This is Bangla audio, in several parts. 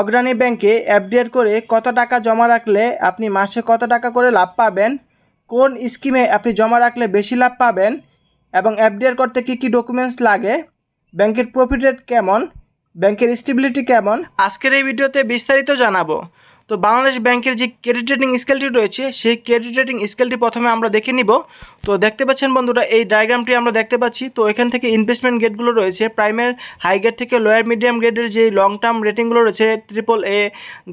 অগ্রণী ব্যাংকে এফডিআর করে কত টাকা জমা রাখলে আপনি মাসে কত টাকা করে লাভ পাবেন? কোন স্কিমে আপনি জমা রাখলে বেশি লাভ পাবেন? এবং এফডিআর করতে কি কি ডকুমেন্টস লাগে? ব্যাংকের প্রফিট রেট কেমন? ব্যাংকের স্টেবিলিটি কেমন? আজকের এই ভিডিওতে বিস্তারিত জানাব। তো বাংলাদেশ ব্যাংকের যে ক্রেডিট রেটিং স্কেলটি রয়েছে, সেই ক্রেডিট রেটিং স্কেলটি প্রথমে আমরা দেখে নিব। তো দেখতে পাচ্ছেন বন্ধুরা, এই ডায়াগ্রামটি আমরা দেখতে পাচ্ছি। তো এখান থেকে ইনভেস্টমেন্ট গেটগুলো রয়েছে। প্রাইমের হাই গেট থেকে লোয়ার মিডিয়াম গ্রেডের যে লং টার্ম রেটিংগুলো রয়েছে triple A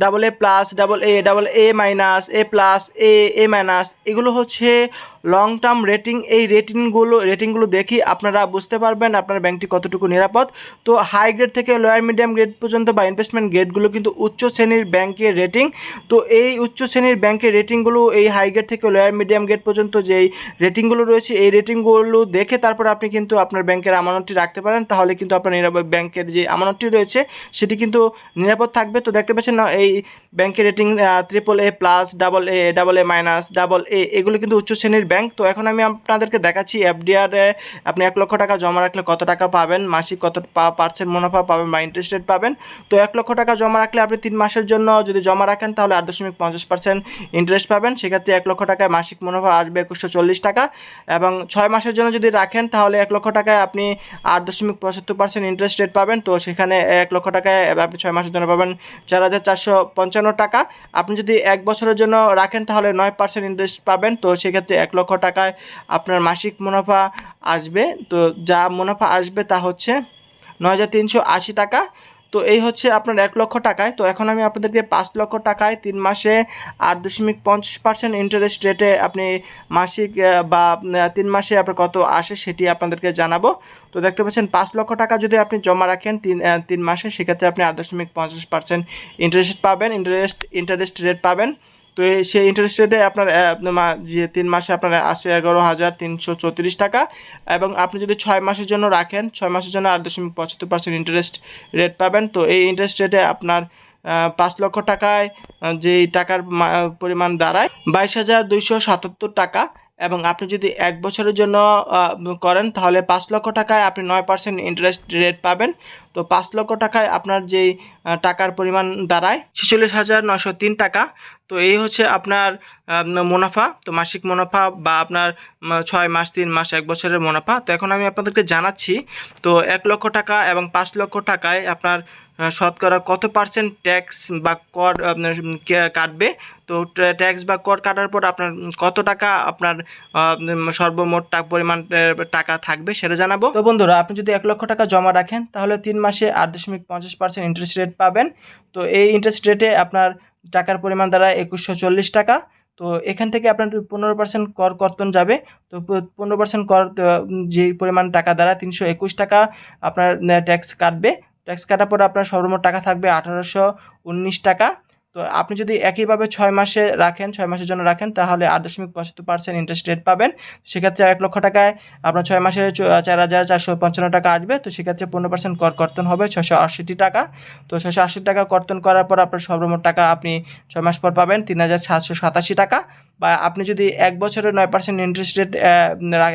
double A plus double A double A minus A plus A A minus এগুলো হচ্ছে লং টার্ম রেটিং এই রেটিংগুলো রেটিংগুলো দেখি, আপনারা বুঝতে পারবেন আপনার ব্যাংকটি কতটুকু নিরাপদ। তো হাই গ্রেড থেকে লোয়ার মিডিয়াম গ্রেড পর্যন্ত বা ইনভেস্টমেন্ট গ্রেডগুলো কিন্তু উচ্চ শ্রেণির ব্যাংকের রেটিং তো এই উচ্চ শ্রেণির ব্যাংকের রেটিংগুলো এই হাই গ্রেড থেকে লোয়ার মিডিয়াম গ্রেড পর্যন্ত যেই রেটিংগুলো রয়েছে, এই রেটিংগুলো দেখে তারপর আপনি কিন্তু আপনার ব্যাংকের আমানতটি রাখতে পারেন। তাহলে কিন্তু আপনার নিরাপদ ব্যাংকের যে আমানতটি রয়েছে, সেটি কিন্তু নিরাপদ থাকবে। তো দেখতে পাচ্ছেন না, এই ব্যাংকের rating triple A plus double A double A minus double A এগুলো কিন্তু উচ্চ শ্রেণির ব্যাংক, তো এখন আমি আপনাদেরকে দেখাচ্ছি এফডিআর আপনি এক লক্ষ টাকা জমা রাখলে কত টাকা পাবেন, মাসিক কত পার্সেন্ট মুনাফা পাবেন বা ইন্টারেস্ট রেট পাবেন। তো এক লক্ষ টাকা জমা রাখলে আপনি তিন মাসের জন্য যদি জমা রাখেন তাহলে আট দশমিক পঞ্চাশ পার্সেন্ট ইন্টারেস্ট পাবেন। সেক্ষেত্রে এক লক্ষ টাকায় মাসিক মুনাফা আসবে একুশশো চল্লিশ টাকা এবং ছয় মাসের জন্য যদি রাখেন তাহলে এক লক্ষ টাকায় আপনি আট দশমিক পঁচাত্তর পার্সেন্ট ইন্টারেস্ট রেট পাবেন। তো সেখানে এক লক্ষ টাকায় আপনি ছয় মাসের জন্য পাবেন চার হাজার চারশো পঞ্চান্ন টাকা। আপনি যদি এক বছরের জন্য রাখেন তাহলে নয় পার্সেন্ট ইন্টারেস্ট পাবেন। তো সেক্ষেত্রে এক লক্ষ টাকায় আপনার মাসিক মুনাফা আসবে। তো যা মুনাফা আসবে তা হচ্ছে নয় হাজার তিনশো আশি টাকা। তো এই হচ্ছে আপনার এক লক্ষ টাকায়। তো এখন আমি আপনাদেরকে পাঁচ লক্ষ টাকায় তিন মাসে আট দশমিক পঞ্চাশ পার্সেন্ট ইন্টারেস্ট রেটে আপনি মাসিক বা তিন মাসে আপনার কত আসে সেটি আপনাদেরকে জানাব। তো দেখতে পাচ্ছেন পাঁচ লক্ষ টাকা যদি আপনি জমা রাখেন তিন তিন মাসে, সেক্ষেত্রে আপনি আট দশমিক পঞ্চাশ পার্সেন্ট ইন্টারেস্ট পাবেন ইন্টারেস্ট ইন্টারেস্ট রেট পাবেন। তো এই সেই ইন্টারেস্ট রেটে আপনার যে তিন মাসে আপনার আসে এগারো হাজার তিনশো চৌত্রিশ টাকা এবং আপনি যদি ছয় মাসের জন্য রাখেন, ছয় মাসের জন্য আট দশমিক পঁচাত্তর পার্সেন্ট ইন্টারেস্ট রেট পাবেন। তো এই ইন্টারেস্ট রেটে আপনার পাঁচ লক্ষ টাকায় যেই টাকার পরিমাণ দাঁড়ায় বাইশ হাজার দুইশো সাতাত্তর টাকা এবং আপনি যদি এক বছরের জন্য করেন তাহলে পাঁচ লক্ষ টাকায় আপনি নয় পার্সেন্ট ইন্টারেস্ট রেট পাবেন। তো পাঁচ লক্ষ টাকায় আপনার যেই টাকার পরিমাণ দাঁড়ায়, ছেচল্লিশ হাজার নশো তিন টাকা। তো এই হচ্ছে আপনার মুনাফা। তো মাসিক মুনাফা বা আপনার ছয় মাস, তিন মাস, এক বছরের মুনাফা। তো এখন আমি আপনাদেরকে জানাচ্ছি, তো এক লক্ষ টাকা এবং পাঁচ লক্ষ টাকায় আপনার শতকরা কত পার্সেন্ট ট্যাক্স বা কর কাটবে? তো ট্যাক্স বা কর কাটার পর আপনার কত টাকা আপনার সর্বমোট পরিমাণ টাকা থাকবে সেটা জানাব। তো বন্ধুরা, আপনি যদি এক লক্ষ টাকা জমা রাখেন, তাহলে তিন মাসে আট দশমিক পঞ্চাশ পার্সেন্ট ইন্টারেস্ট রেট পাবেন। তো এই ইন্টারেস্ট রেটে আপনার টাকার পরিমাণ দ্বারা একুশশো চল্লিশ টাকা। তো এখান থেকে আপনার পনেরো পার্সেন্ট কর কর্তন যাবে। তো পনেরো পার্সেন্ট কর যে পরিমাণ টাকা দ্বারা তিনশো একুশ টাকা আপনার ট্যাক্স কাটবে। ট্যাক্স কাটার পর আপনার সর্বমোট টাকা থাকবে আঠারোশো উনিশ টাকা। তো আপনি যদি একইভাবে ছয় মাসে রাখেন, ছয় মাসের জন্য রাখেন, তাহলে আট দশমিক পঁচাত্তর পার্সেন্ট ইন্টারেস্ট রেট পাবেন। সেক্ষেত্রে এক লক্ষ টাকায় আপনার ছয় মাসে চার হাজার চারশো পঞ্চান্ন টাকা আসবে। তো সেক্ষেত্রে পনেরো পার্সেন্ট কর কর্তন হবে ছশো আশিটি টাকা। তো ছশো আশি টাকা কর্তন করার পর আপনার সর্বমোট টাকা আপনি ছয় মাস পর পাবেন তিন হাজার সাতশো সাতাশি টাকা। বা আপনি যদি এক বছরের নয় পার্সেন্ট ইন্টারেস্ট রেট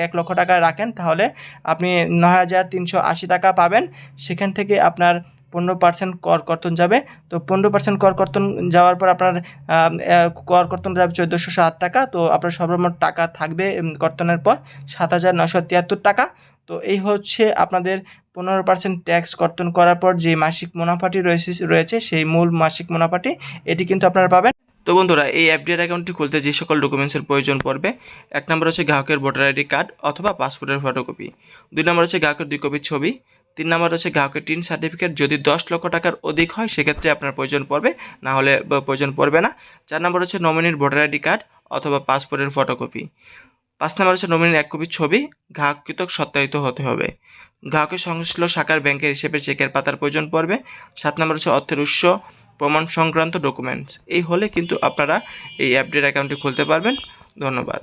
এক লক্ষ টাকা রাখেন, তাহলে আপনি নয় হাজার তিনশো আশি টাকা পাবেন। সেখান থেকে আপনার পনেরো পার্সেন্ট কর কর্তন যাবে। তো পনেরো পার্সেন্ট কর কর্তন যাওয়ার পর আপনার কর কর্তন যাবে চোদ্দোশো সাত টাকা। তো আপনার সর্বমোট টাকা থাকবে কর্তনের পর সাত হাজার নশো তিয়াত্তর টাকা। তো এই হচ্ছে আপনাদের পনেরো পার্সেন্ট ট্যাক্স কর্তন করার পর যে মাসিক মুনাফাটি রয়েছে রয়েছে সেই মূল মাসিক মুনাফাটি, এটি কিন্তু আপনারা পাবেন। তো বন্ধুরা, এই এফডিআর অ্যাকাউন্টটি খুলতে যে সকল ডকুমেন্টসের প্রয়োজন পড়বে, এক নম্বর হচ্ছে গ্রাহকের ভোটার আইডি কার্ড অথবা পাসপোর্টের ফটোকপি দুই নম্বর হচ্ছে গ্রাহকের দুই কপির ছবি। তিন নম্বর হচ্ছে গ্রাহকের টিন সার্টিফিকেট। যদি দশ লক্ষ টাকার অধিক হয়, সেক্ষেত্রে আপনার প্রয়োজন পড়বে। না হলে প্রয়োজন পড়বে না। চার নম্বর হচ্ছে নমিনির ভোটার আইডি কার্ড অথবা পাসপোর্টের ফটোকপি পাঁচ নম্বর হচ্ছে নমিনির এক কপি ছবি। গ্রাহকৃত সত্যায়িত হতে হবে। গ্রাহকের সংশ্লিষ্ট শাখার ব্যাংকের হিসেবে চেকের পাতার প্রয়োজন পড়বে। সাত নম্বর হচ্ছে অর্থের উৎস, প্রমাণ সংক্রান্ত ডকুমেন্টস এই হলে কিন্তু আপনারা এই অ্যাপডেট অ্যাকাউন্টটি খুলতে পারবেন। ধন্যবাদ।